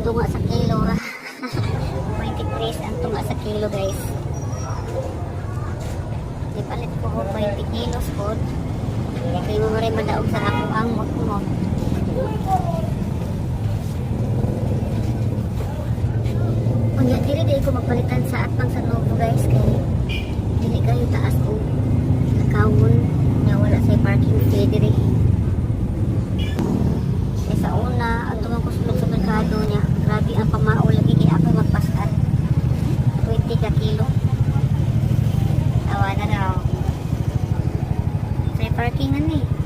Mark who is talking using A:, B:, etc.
A: tunga sa kilo. Ha 20 ang tunga sa kilo guys. Di palit ko ko 20 kilos po kay mo rin madaog sa ako ang mot mo. Unya diri di ko magpalitan sa atpang sa novo guys kay dili kayo taas ko nakawon Raw. Sa parking na ni.